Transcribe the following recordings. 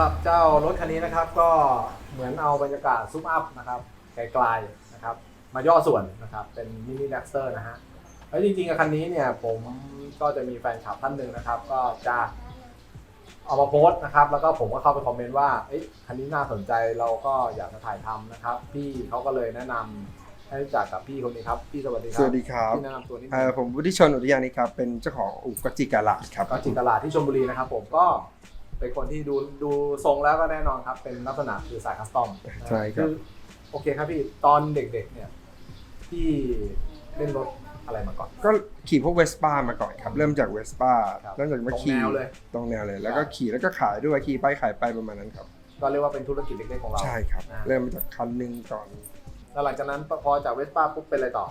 สำหรับเจ้ารถคันนี้นะครับ ก็เหมือนเอาบรรยากาศซุ้มอัพนะครับไกลๆนะครับ มาย่อส่วนนะครับ เป็นมินิแล็กเตอร์นะฮะแล้วจริงๆกับคันนี้เนี่ยผมก็จะมีแฟนคลับท่านหนึ่งนะครับ ก็จะเอามาโพสต์นะครับ แล้วก็ผมก็เข้าไปคอมเมนต์ว่าเอ้ยคันนี้น่าสนใจเราก็อยากจะถ่ายทำนะครับ พี่เขาก็เลยแนะนำให้รู้จักกับพี่คนนี้ครับ พี่สวัสดีครัสวัสดีครับพี่แนะนำตัวนิดนึเอ่องผมวุฒิชนอุทยานิครับ เป็นเจ้าของอุกจิการะครับก็จิตลาดที่ชลบุรีนะครับ ผมก็ เป็นคนที่ดูดูทรงแล้วก็แน่นอนครับ เป็นลักษณะคือสายคัสตอมนะใช่ครับ อโอเคครับพี่ตอนเด็กๆ เนี่ยพี่เล่นรถอะไรมาก่อน ก็ขี่พวกเวสป้ามาก่อนครับ เริ่มจากเวสป้าครับเริ่มจากมาขี่ตรงแนวเลย ตรงแนวเลย แล้วก็ขี่แล้วก็ขายด้วยขี่ไปขายไปประมาณนั้นครับ ก็เรียกว่าเป็นธุรกิจเล็กๆของเรา ใช่ครับ อ่า เริ่มมาจากคันหนึ่งก่อน แล้วหลังจากนั้นพอจากเวสป้าปุ๊บเป็นอะไรต่อ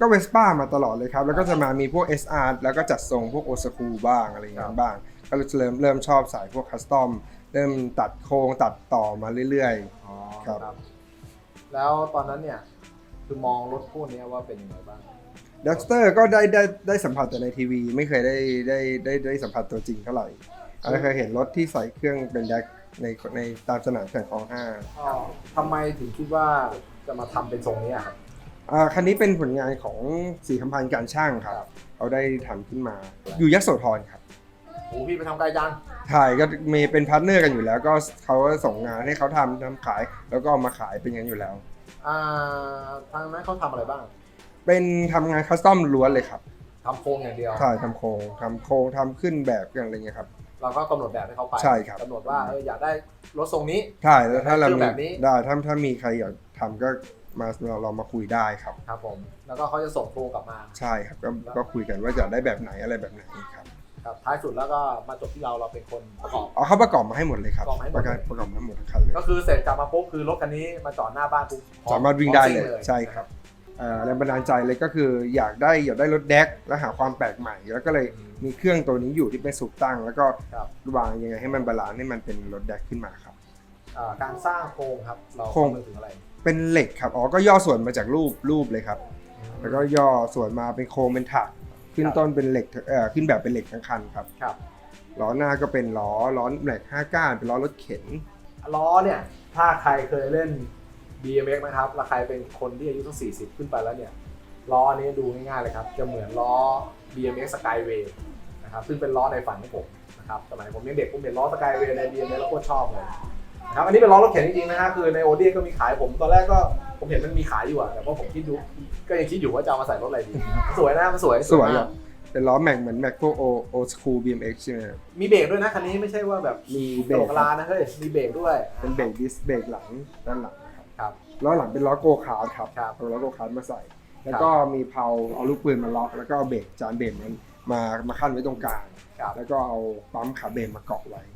ก็เวสป้ามาตลอดเลยครับ แล้วก็จะมามีพวก SR แล้วก็จัดทรงพวกโอสคูบ้างอะไรอย่างเงี้ครัยบบ้าง ก็เริ่มเริ่มชอบสายพวกคัสตอม เริ่มตัดโครงตัดต่อมาเรื่อย อ๋อครับ แล้วตอนนั้นเนี่ยคือมองรถพวกนี้ว่าเป็นยังไงบ้าง ๆดักสเตอร์ก็ได้ได้ได้สัมผัสแต่ในทีวี ไม่เคยได้ได้ได้ได้สัมผัสตัวจริงเท่าไหร่เราเคยเห็นรถที่ใส่เครื่องเป็นแดกในในตามสนามแข่งของห้า ก็ทำไมถึงคิดว่าจะมาทำเป็นทรงนี้อะครับ อ่าคันนี้เป็นผลงานของสีคำพันธ์การช่างครับ ครับ เขาได้ทำขึ้นมา อยู่ยโสธรครับ โอ้พี่ไปทำไกลจังถ่ายก็มีเป็นพาร์ทเนอร์กันอยู่แล้ว ก็เขาส่งงานให้เขาทำทำขาย แล้วก็เอามาขายเป็นอย่างนั้นอยู่แล้ว อ่าทางนั้นเขาทำอะไรบ้างเป็นทำงานคัสตอมล้วนเลยครับทำโครงอย่างเดียว ถ่ายทำโครงทำโครงทำขึ้นแบบอะไรเงี้ยครับ เราก็กำหนดแบบให้เขาไปใช่ครับ กำหนดว่าเอออยากได้รถทรงนี้ใช่แล้วถ้าเราเครื่องมีแบบนี้ ได้ถ้าถ้ามีใครอยากทำก็มาเราเรามาคุยได้ครับ ครับผม แล้วก็เขาจะส่งโครงกลับมา ใช่ครับก็ก็คุยกันว่าจะได้แบบไหนอะไรแบบไหนครับ ครับท้ายสุดแล้วก็มาจบที่เราเราเป็นคนประกอบ เอาเขาประกอบมาให้หมดเลยครับ ประกอบมาให้หมปดระเลย กอบประกอบมาให้หมดทั้งคันเลยก็คือเสร็จกลับมาปุ๊บคือรถคันนี้มาจอดหน้าบ้านปุ๊บพอสามารถวิ่งได้พอเลยซิ่ใช่ครับเอ่อแรงบันดาลใจเลยก็คืออยากได้อยากได้รถแดกแล้วหาความแปลกใหม่ แล้วก็เลยมีเครื่องตัวนี้อยู่ที่เป็นสูบตั้ง แล้วก็ครับ วางยังไงให้มันบาลานซ์ให้มันเป็นรถแดกขึ้นมาครับ อ่าการสร้างโครงครับ เราโครงคำนึงถึงอะไรเป็นเหล็กครับอ๋อก็ย่อส่วนมาจากรูปรูปเลยครับ แล้วก็ย่อส่วนมาเป็นโครงเป็นถัก ขึ้นต้นเป็นเหล็กเอ่อขึ้นแบบเป็นเหล็กทั้งคันครับครับ ล้อหน้าก็เป็นล้อล้อแม็กห้าก้านเป็นล้อรถเข็น ล้อเนี่ยถ้าใครเคยเล่น BMX นะครับแล้วใครเป็นคนที่อายุสัก40 ขึ้นไปแล้วเนี่ยล้ออันนี้ดูง่ายๆเลยครับ จะเหมือนล้อ BMX Skyway นะครับซึ่งเป็นล้อในฝันของผมนะครับสมัยผมยังเด็กผมเห็นล้อ Skyway ใน BMX แล้วโคตรชอบเลยนะ ครับอันนี้เป็นล้อรถเข็นจริงๆนะฮะคือในโอเดียก็มีขายผมตอนแรกก็ผมเห็นมันมีขายอยู่อะแต่ว่าผมคิดดูก็ยังคิดอยู่ว่าจะเอามาใส่รถอะไรดี สวยนะมันสวยสวยมาอะกเป็นล้อแม็กเหมือนแม็กพวกโอโอสคูบีเอ็มเอ็กซ์ใช่ไหมครับ มีเบรกด้วยนะคันนี้ไม่ใช่ว่าแบบมีเบเบรรกกลานะเฮ้ยมีเบรกด้วย เป็นเบรกดิสเบรกหลังด้านหลังครับครับล้อหลังเป็นล้อโกคาร์ดครับครับเอาล้อโกคาร์ดมาใส่ แล้วก็มีเพาเอาลูกปืนมาล็อก แล้วก็เอาเบรกจานเบรกมันมามาขั้นไว้ตรงกลาง ครับ แล้วก็เอาปั๊มขาเบรกมาเกาะไว้แล้ว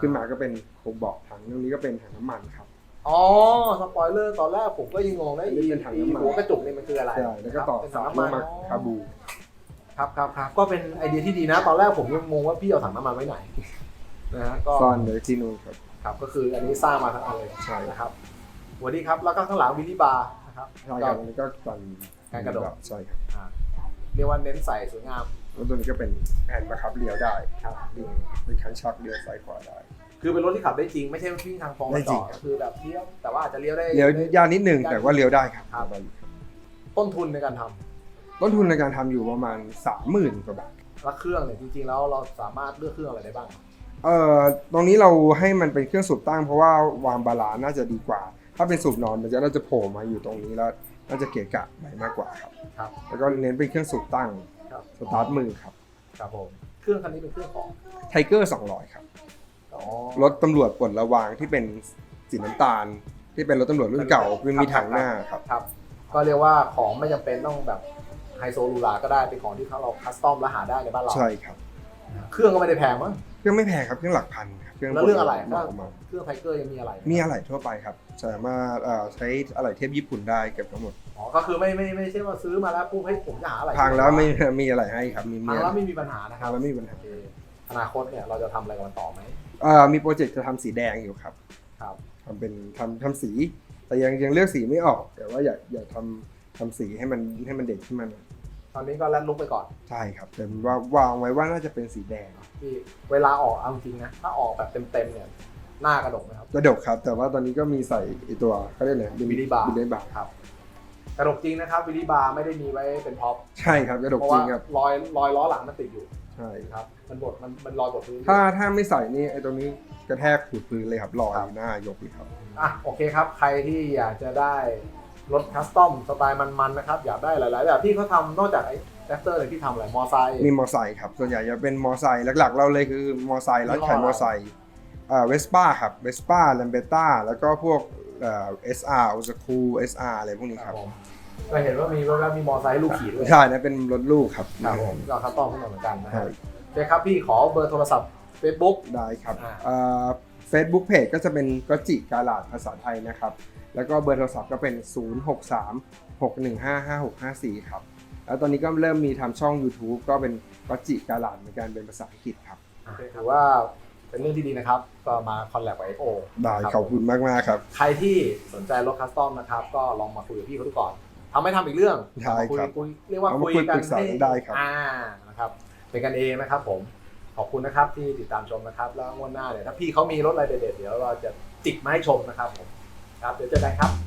ขึ้นมาก็เป็นโครบเบอกถังตรงนี้ก็เป็นถังน้ำมันครับ อ๋อสปอยเลอร์ตอนแรกผมก็ยังงงนะนี่เป็นถังน้ำมัน หัวกระจุกนี่มันคืออะไรใช่แล้วก็ต่อเป็นสาถังยน้ำมันมาคาบู ครับครับครับก็เป็นไอเดียที่ดีนะ ตอนแรกผมยังงงว่าพี่เอาถังน้ำมันไว้ไหนนะฮะก็ซ่อนไว้ที่นู่นครับ ครับก็คืออันนี้สร้างมาทั้งอันเลยใช่ นะครับสวัสดีครับแล้วก็ข้างหลังวิลลี่บาร์นะครับ ใช่ครับอันนี้ก็กันการกระโดด ใช่ครับ อ่าเรียกว่าเน้นใส่สวยงาม แล้วตัวนี้ก็เป็นแอนบังคับเลี้ยวได้ครับนี่เป็นคันชักเลี้ยวซ้ายขวาได้ คือเป็นรถที่ขับได้จริงไม่ใช่วิ่งทางตรงได้แล้วจจริองดก็คือแบบเลี้ยวแต่ว่าอาจจะเลี้ยวได้เลี้ยวได้ยากนิดนึงแต่ว่าเลี้ยวได้ครับครับได้อยู่ครับต้นทุนในการทำต้นทุนในการทำอยู่ประมาณ 30,000กว่าบาทแล้วเครื่องเนี่ยจริงๆแล้วเราสามารถเลือกเครื่องอะไรได้บ้างเอ่อตรงนี้เราให้มันเป็นเครื่องสูบตั้งเพราะว่าวางบาลานซ์น่าจะดีกว่า ถ้าเป็นสูบนอนมันจะน่าจะโผล่มาอยู่ตรงนี้แล้วน่าจะเกะกะไปมากกว่าครับครับแล้วก็เน้นเป็นเครื่องสูบตั้ง ครับสตาร์ทมือครับครับผมเครื่องคันนี้เป็นเครื่องของไทเกอร์200 ครับ อ๋อรถตำรวจปลดระวางที่เป็นสีน้ำตาล ที่เป็นรถตำรวจรุ่นเก่าคือมีถังหน้าครับ ครับ ก็เรียกว่าของไม่จำเป็นต้องแบบไฮโซลูลาก็ได้เป็นของที่เราคัสตอมและหาได้ในบ้านเรา ใช่ครับ เครื่องก็ไม่ได้แพงมั้งเค รื่องไม่แพงครับเครื่องหลักพันครับเครื่องแล้วเรื่องอะไรปลดระวางออกมาเครื่องไทเกอร์ยังมีอะไรมีอะไหล่ทั่วไปครับ สามารถเอ่อใช้อะไหล่เทพญี่ปุ่นได้เก็บทั้งหมดอ๋อก็คือไม่ไม่ไม่ใช่ว่าซื้อมาแล้วปุ๊บให้ยผมจะหาอะไรพังแล้วไม่มีอะไรให้ครับมีพัมีงอะแล้วไรไม่มีปัญหานะคพัรังบแล้วไม่มีปัญหาโอเคอนาคตเนี่ยเราจะทำอะไรกับมันต่อไหมเอ่อมีโปรเจกต์จะทำสีแดงอยู่ครับครับทำเป็นทำทำสี แต่ยังยังเลือกสีไม่ออก แต่ว่าอยากอยากทำทำสีให้มันให้มันเด่นขึ้นมาหน่อย ตตอนนี้ก็แลดลุกไปก่อนใช่ครับแต่ว่าวางไว้ว่าน่าจะเป็นสีแดงที่เวลาออกเอาจริงนะถ้าออกแบบเต็มๆเนี่ยหน้ากระดกนะครับกระดกครับ แต่ว่าตอนนี้ก็มีใส่ไอตัวเขาเรียกอะไรวิลลี่บาร์วิลลี่บาร์ครับกระดกจริงนะครับวิลลี่บาร์ไม่ได้มีไว้เป็นพ็อปใช่ครับกระดกเพราะจริว่างครับรอยรอยล้อหลังมันติดอยู่ใช่ครับมันบดมันมันรอยบดพื้นถ้าถ้าไม่ใส่นี่ไอตรงนี้กระแทกขูดพื้นเลยครับลอยครับหน้ายกเลยครับอะโอเคครับ ใครที่อยากจะได้ รถคัสตอมสไตล์มันๆนะครับอยากได้หลาย ๆ แบบที่เขาทำนอกจากไอ้แรปเตอร์เลยที่ทำอะไรมอไซค์มีมอไซค์ครับ ส่วนใหญ่จะเป็นมอไซค์หลักๆ เราเลยคือมอไซค์ร้านขายมอไซค์อ่าเวสป้าครับเวสป้าแลมเบต้าแล้วก็พวกเอ่อ SR โอซาคู SR อะไรพวกนี้คครัรับบผมก็เห็นว่ามีแล้วมีมอไซค์ให้ลูกขี่ด้วยใช่นะเป็นรถลูกครับครับผมก็คัสตอมขึ้นมาเหมือนกันนะคใช่รับโอเคครับพี่ขอเบอร์โทรศัพท์ Facebook ได้ครับอ่าเฟซบุ๊กเพจก็จะเป็นกจิกาลาดภาษาไทยนะครับ แล้วก็เบอร์โทรศัพท์ก็เป็น 063 615 5654 ครับ แล้วตอนนี้ก็เริ่มมีทำช่อง YouTube ก็เป็นกจิกาลาดเหมือนกันเป็นภาษาอังกฤษครับ ถือว่าเป็นเรื่องที่ดีนะครับ ก็มาคอลแลบกับ XO ได้นะขอบคุณมากมากๆครับ ใครที่สนใจรถคัสตอมนะครับ ก็ลองมาคุยกับพี่เขาดูก่อนทำไม่ทำอีกเรื่องได้มาคุยครับคุยเรียกว่าเอามาคุยคุยกัปนรึกษาให้กันได้ครับอ่านะครับ เป็นกันเองนะครับผมขอบคุณนะครับที่ติดตามชมนะครับ แล้วงวดหน้าเนี่ยถ้าพี่เขามีรถอะไรเด็ดๆเดี๋ยวเราจะจิกมาให้ชมนะครับผม ครับเดี๋ยวเจอกันครับ